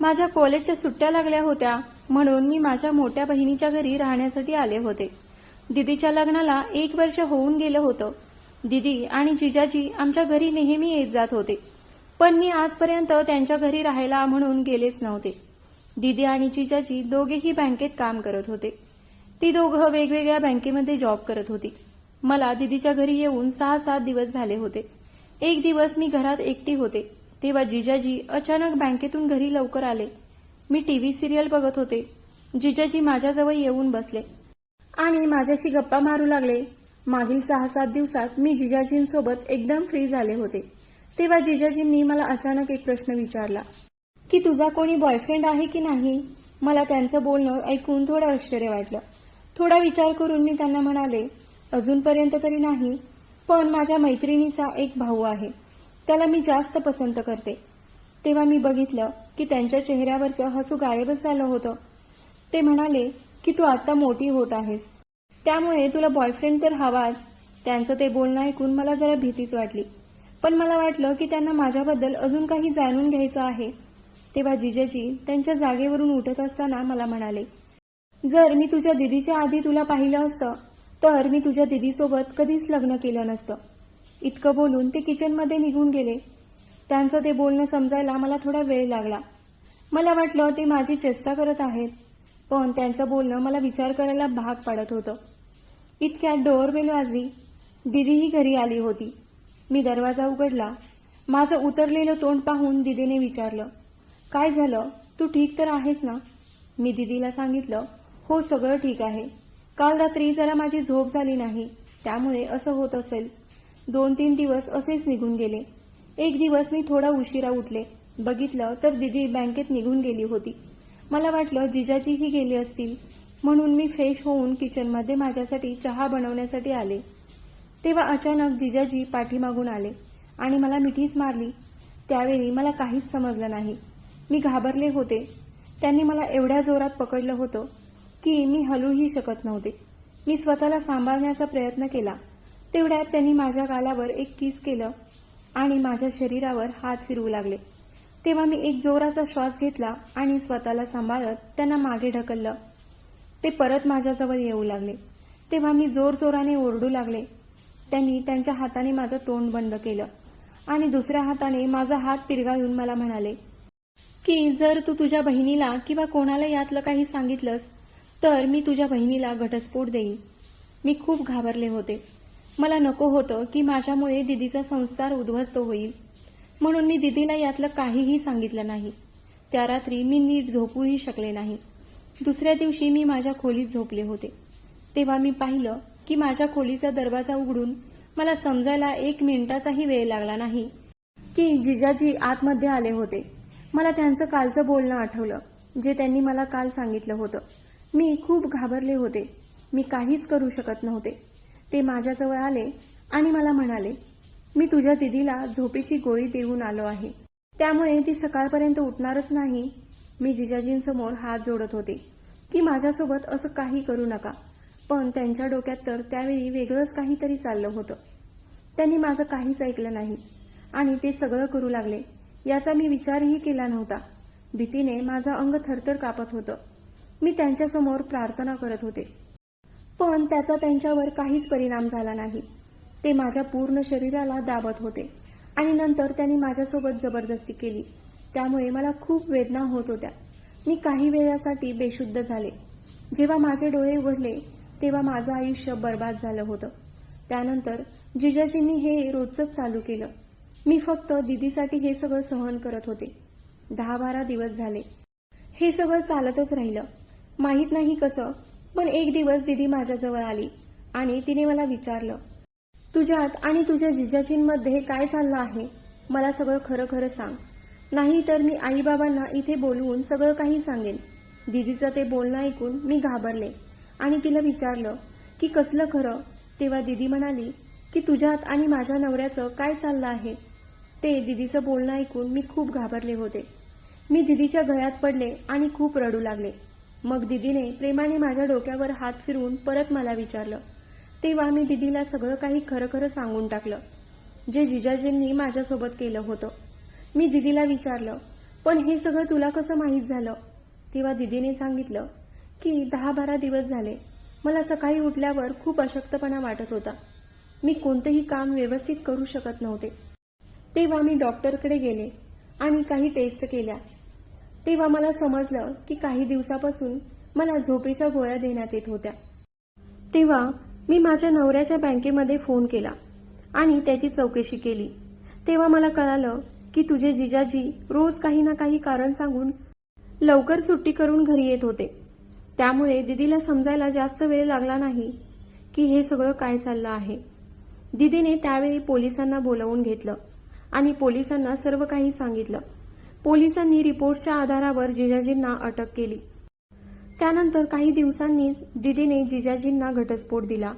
माझ्या कॉलेजच्या सुट्ट्या लागल्या होत्या म्हणून मी माझ्या मोठ्या बहिणीच्या घरी राहण्यासाठी आले होते. दिदीच्या लग्नाला एक वर्ष होऊन गेलं होतं. दिदी आणि जिजाजी आमच्या घरी नेहमी येत जात होते. पण मी आजपर्यंत त्यांच्या घरी राहायला म्हणून गेलेच नव्हते. दिदी आणि जिजाजी दोघेही बँकेत काम करत होते. ती दोघं वेगवेगळ्या बँकेमध्ये जॉब करत होती. मला दिदीच्या घरी येऊन सहा सात दिवस झाले होते. एक दिवस मी घरात एकटी होते. तेव्हा जिजाजी अचानक बँकेतून घरी लवकर आले. मी टीव्ही सिरियल बघत होते. जिजाजी माझ्याजवळ येऊन बसले. आणि माझ्याशी गप्पा मारू लागले. मागील सहा सात दिवसात मी जिजाजींसोबत एकदम फ्री झाले होते. तेव्हा जिजाजींनी मला अचानक एक प्रश्न विचारला. की तुझा कोणी बॉयफ्रेंड आहे की नाही? मला त्यांचं बोलणं ऐकून थोडं आश्चर्य वाटलं. थोडा विचार करून मी त्यांना म्हणाले अजूनपर्यंत तरी नाही पण माझ्या मैत्रिणीचा एक भाऊ आहे. त्याला मी जास्त पसंत करते. तेव्हा मी बघितलं की त्यांच्या चेहऱ्यावरचं हसू गायबच झालं होतं. ते म्हणाले की तू आता मोठी होत आहेस. त्यामुळे तुला बॉयफ्रेंड तर हवाच. त्यांचं ते बोलणं ऐकून मला जरा भीतीच वाटली. पण मला वाटलं की त्यांना माझ्याबद्दल अजून काही जाणून घ्यायचं आहे. तेव्हा जिजेजी त्यांच्या जागेवरून उठत असताना मला म्हणाले जर मी तुझ्या दिदीच्या आधी तुला पाहिलं असतं तर मी तुझ्या दिदीसोबत कधीच लग्न केलं नसतं. इतकं बोलून ते किचनमध्ये निघून गेले. त्यांचं ते बोलणं समजायला मला थोडा वेळ लागला. मला वाटलं ते माझी चेष्टा करत आहेत पण त्यांचं बोलणं मला विचार करायला भाग पाडत होतं. इतक्यात डोअरबेल वाजली. दिदीही घरी आली होती. मी दरवाजा उघडला. माझं उतरलेलं तोंड पाहून दिदीने विचारलं काय झालं? तू ठीक तर आहेस ना? मी दिदीला सांगितलं हो सगळं ठीक आहे. काल रात्री जरा माझी झोप झाली नाही. त्यामुळे असं होत असेल. दोन तीन दिवस असेच निघून गेले. एक दिवस मी थोडा उशिरा उठले. बघितलं तर दिदी बँकेत निघून गेली होती. मला वाटलं जिजाजीही गेली असतील. म्हणून मी फ्रेश होऊन किचनमध्ये माझ्यासाठी चहा बनवण्यासाठी आले. तेव्हा अचानक जिजाजी पाठीमागून आले आणि मला मिठीच मारली. त्यावेळी मला काहीच समजलं नाही. मी घाबरले होते. त्यांनी मला एवढ्या जोरात पकडलं होतं की मी हलूही शकत नव्हते. मी स्वतःला सांभाळण्याचा प्रयत्न केला. तेवढ्यात त्यांनी माझ्या गालावर एक किस केलं आणि माझ्या शरीरावर हात फिरवू लागले. तेव्हा मी एक जोराचा श्वास घेतला आणि स्वतःला सांभाळत त्यांना मागे ढकललं. ते परत माझ्याजवळ येऊ लागले. तेव्हा मी जोरजोराने ओरडू लागले. त्यांनी त्यांच्या हाताने माझं तोंड बंद केलं आणि दुसऱ्या हाताने माझा हात पिरगाळून मला म्हणाले की जर तू तुझ्या बहिणीला किंवा कोणाला यातलं काही सांगितलंस तर मी तुझ्या बहिणीला घटस्फोट देईन. मी खूप घाबरले होते. मला नको होतं की माझ्यामुळे दिदीचा संसार उद्ध्वस्त होईल. म्हणून मी दिदीला यातलं काहीही सांगितलं नाही. त्या रात्री मी नीट झोपूही शकले नाही. दुसऱ्या दिवशी मी माझ्या खोलीत झोपले होते. तेव्हा मी पाहिलं की माझ्या खोलीचा दरवाजा उघडून मला समजायला एक मिनिटाचाही वेळ लागला नाही. की जिजाजी आतमध्ये आले होते. मला त्यांचं कालचं बोलणं आठवलं जे त्यांनी मला काल सांगितलं होतं. मी खूप घाबरले होते. मी काहीच करू शकत नव्हते. ते माझ्याजवळ आले आणि मला म्हणाले मी तुझ्या दिदीला झोपेची गोळी देऊन आलो आहे. त्यामुळे ती सकाळपर्यंत उठणारच नाही. मी जिजाजींसमोर हात जोडत होते की माझ्यासोबत असं काही करू नका. पण त्यांच्या डोक्यात तर त्यावेळी वेगळंच काहीतरी चाललं होतं. त्यांनी माझं काहीच ऐकलं नाही आणि ते सगळं करू लागले. याचा मी विचारही केला नव्हता. भीतीने माझं अंग थरथर कापत होतं. मी त्यांच्यासमोर प्रार्थना करत होते. पण त्याचा त्यांच्यावर काहीच परिणाम झाला नाही. ते माझ्या पूर्ण शरीराला दाबत होते आणि नंतर त्यांनी माझ्यासोबत जबरदस्ती केली. त्यामुळे मला खूप वेदना होत होत्या. मी काही वेळासाठी बेशुद्ध झाले. जेव्हा माझे डोळे उघडले तेव्हा माझं आयुष्य बर्बाद झालं होतं. त्यानंतर जिजाजींनी हे रोजच चालू केलं. मी फक्त दिदीसाठी हे सगळं सहन करत होते. दहा बारा दिवस झाले. हे सगळं चालतच राहिलं. माहीत नाही कसं पण एक दिवस दिदी माझ्याजवळ आली आणि तिने मला विचारलं तुझ्यात आणि तुझ्या जिजाजींमध्ये काय चाललं आहे? मला सगळं खरं खरं सांग. नाही तर मी आईबाबांना इथे बोलवून सगळं काही सांगेन. दिदीचं ते बोलणं ऐकून मी घाबरले आणि तिला विचारलं की कसलं खरं? तेव्हा दिदी म्हणाली की तुझ्यात आणि माझ्या नवऱ्याचं काय चाललं आहे? ते दिदीचं बोलणं ऐकून मी खूप घाबरले होते. मी दिदीच्या गळ्यात पडले आणि खूप रडू लागले. मग दिदीने प्रेमाने माझ्या डोक्यावर हात फिरवून परत मला विचारलं. तेव्हा मी दिदीला सगळं काही खरं खरं सांगून टाकलं जे जिजाजींनी माझ्यासोबत केलं होतं. मी दिदीला विचारलं पण हे सगळं तुला कसं माहीत झालं? तेव्हा दिदीने सांगितलं की दहा बारा दिवस झाले मला सकाळी उठल्यावर खूप अशक्तपणा वाटत होता. मी कोणतंही काम व्यवस्थित करू शकत नव्हते. तेव्हा मी डॉक्टरकडे गेले आणि काही टेस्ट केल्या. तेव्हा मला समजलं की काही दिवसापासून मला झोपेच्या गोळ्या देण्यात येत होत्या. तेव्हा मी माझ्या नवऱ्याच्या बँकेमध्ये फोन केला आणि त्याची चौकशी केली. तेव्हा मला कळालं की तुझे जिजाजी रोज काही ना काही कारण सांगून लवकर सुट्टी करून घरी येत होते. त्यामुळे दिदीला समजायला जास्त वेळ लागला नाही की हे सगळं काय चाललं आहे. दिदीने त्यावेळी पोलिसांना बोलवून घेतलं आणि पोलिसांना सर्व काही सांगितलं. पोलिसांनी रिपोर्टच्या आधारावर जिजाजींना अटक केली. त्यानंतर काही दिवसांनीच दिदीने जिजाजींना घटस्फोट दिला.